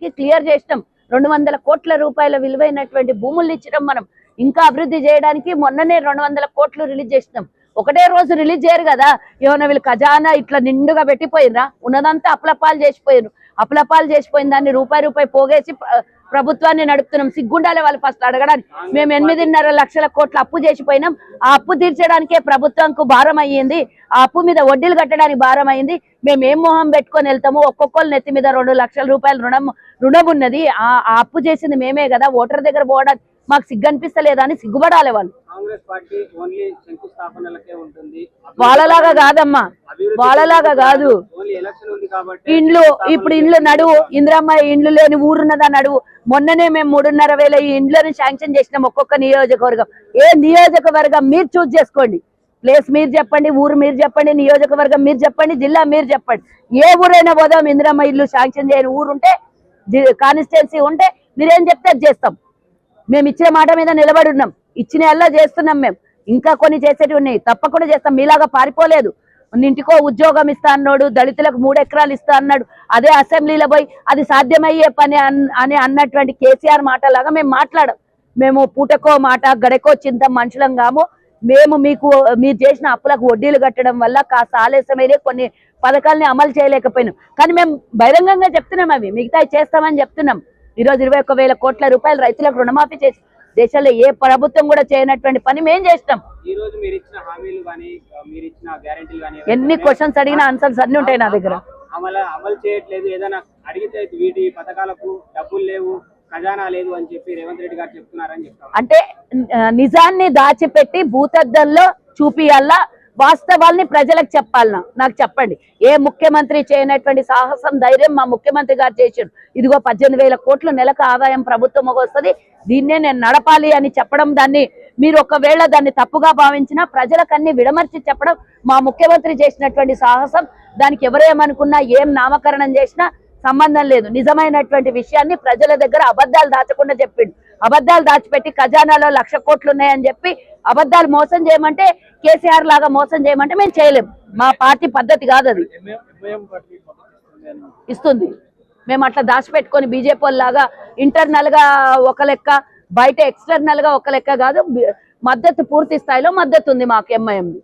ఇప్పటికీ క్లియర్ చేసినాం. రెండు వందల కోట్ల రూపాయల విలువైనటువంటి భూములు ఇచ్చడం మనం. ఇంకా అభివృద్ధి చేయడానికి మొన్ననే రెండు వందల కోట్లు రిలీజ్ చేసినాం. ఒకటే రోజు రిలీజ్ చేయరు కదా? ఏమైనా వీళ్ళు ఖజానా ఇట్లా నిండుగా పెట్టిపోయినరా ఉన్నదంతా అప్లపాలు చేసిపోయారు అప్లపాలు చేసిపోయిన దాన్ని రూపాయి రూపాయి పోగేసి ప్రభుత్వాన్ని నడుపుతున్నాం. సిగ్గుండాలి వాళ్ళు ఫస్ట్ అడగడానికి. మేము ఎనిమిదిన్నర లక్షల కోట్ల అప్పు చేసిపోయినాం. ఆ అప్పు తీర్చడానికే ప్రభుత్వంకు భారం అయ్యింది. ఆ అప్పు మీద వడ్డీలు కట్టడానికి భారం అయింది మేము ఏం మొహం పెట్టుకొని వెళ్తాము ఒక్కొక్కరు నెత్తి మీద రెండు లక్షల రూపాయలు రుణం రుణం ఉన్నది ఆ అప్పు చేసింది మేమే కదా. ఓటర్ దగ్గర పోవడానికి మాకు సిగ్గు అనిపిస్తలేదా అని సిగ్గుపడాలి వాళ్ళు. వాళ్ళలాగా కాదమ్మా. వాళ్ళలాగా కాదు. ఇండ్లు ఇప్పుడు ఇండ్లు నడువు. ఇందిరమ్మ ఇండ్లు లేని ఊరున్నదా నడువు? మొన్ననే మేము మూడున్నర వేల ఈ ఇండ్లను శాంక్షన్ చేసినాం ఒక్కొక్క నియోజకవర్గం. ఏ నియోజకవర్గం మీరు చూస్ చేసుకోండి. ప్లేస్ మీరు చెప్పండి ఊరు మీరు చెప్పండి నియోజకవర్గం మీరు చెప్పండి జిల్లా మీరు చెప్పండి. ఏ ఊరైనా పోదాం ఇందిరమ్మ ఇల్లు శాంక్షన్ చేయని ఊరు కానిస్టెన్సీ కాన్స్టిట్యున్సీ ఉంటే మీరేం చెప్తే అది చేస్తాం. మేము ఇచ్చిన మాట మీద నిలబడి ఉన్నాం. ఇచ్చిన ఎలా చేస్తున్నాం మేము. ఇంకా కొన్ని చేసేటివి ఉన్నాయి. తప్పకుండా చేస్తాం. మీలాగా పారిపోలేదు. ఇంటికో ఉద్యోగం ఇస్తా అన్నాడు దళితులకు మూడు ఎకరాలు ఇస్తా అన్నాడు. అదే అసెంబ్లీలో పోయి అది సాధ్యమయ్యే పని అని అన్నటువంటి కేసీఆర్ మాటలాగా మేము మాట్లాడం. మేము పూటకో మాట గడకో చింత మనుషులం కాము. మేము మీకు మీరు చేసిన అప్పులకు వడ్డీలు కట్టడం వల్ల కాస్త ఆలస్యమైన కొన్ని పథకాలని అమలు చేయలేకపోయినాం. కానీ మేము బహిరంగంగా చెప్తున్నాం అవి. మిగతా చేస్తామని చెప్తున్నాం. ఈరోజు ఇరవై ఒక్క వేల కోట్ల రూపాయలు రైతులకు రుణమాఫీ చేసి దేశంలో ఏ ప్రభుత్వం కూడా చేయనటువంటి పని మేము కానీ ఎన్ని క్వశ్చన్స్ అడిగినా ఆన్సర్స్ అన్ని ఉంటాయి నా దగ్గర. అమలు అమలు చేయట్లేదు. ఏదైనా అడిగితే వీటి పథకాలకు డబ్బులు లేవు. ఖజానా లేదు అని చెప్పి రేవంత్ రెడ్డి గారు చెప్తున్నారని చెప్తారు అంటే నిజాన్ని దాచిపెట్టి భూతద్దంలో చూపియాలా? వాస్తవాల్ని ప్రజలకు చెప్పాలన్నా నాకు చెప్పండి. ఏ ముఖ్యమంత్రి చేయనటువంటి సాహసం ధైర్యం మా ముఖ్యమంత్రి గారు చేశారు ఇదిగో పద్దెనిమిది వేల కోట్లు నెలకు ఆదాయం ప్రభుత్వం వస్తుంది. దీన్నే నేను నడపాలి అని చెప్పడం దాన్ని మీరు ఒకవేళ దాన్ని తప్పుగా భావించినా ప్రజలకన్నీ విడమర్చి చెప్పడం మా ముఖ్యమంత్రి చేసినటువంటి సాహసం. దానికి ఎవరేమనుకున్నా ఏం నామకరణం చేసినా సంబంధం లేదు. నిజమైనటువంటి విషయాన్ని ప్రజల దగ్గర అబద్ధాలు దాచకుండా చెప్పిండు. అబద్ధాలు దాచిపెట్టి ఖజానాలో లక్ష కోట్లు ఉన్నాయని చెప్పి అబద్ధాలు మోసం చేయమంటే కేసీఆర్ లాగా మోసం చేయమంటే మేము చేయలేం. మా పార్టీ పద్ధతి కాదు అది. ఇస్తుంది. మేము అట్లా దాచిపెట్టుకొని బీజేపీ లాగా ఇంటర్నల్గా ఒక లెక్క బయట ఎక్స్టర్నల్గా ఒక లెక్క కాదు. మద్దతు పూర్తి స్థాయిలో మద్దతు ఉంది మాకు ఎంఐఎంది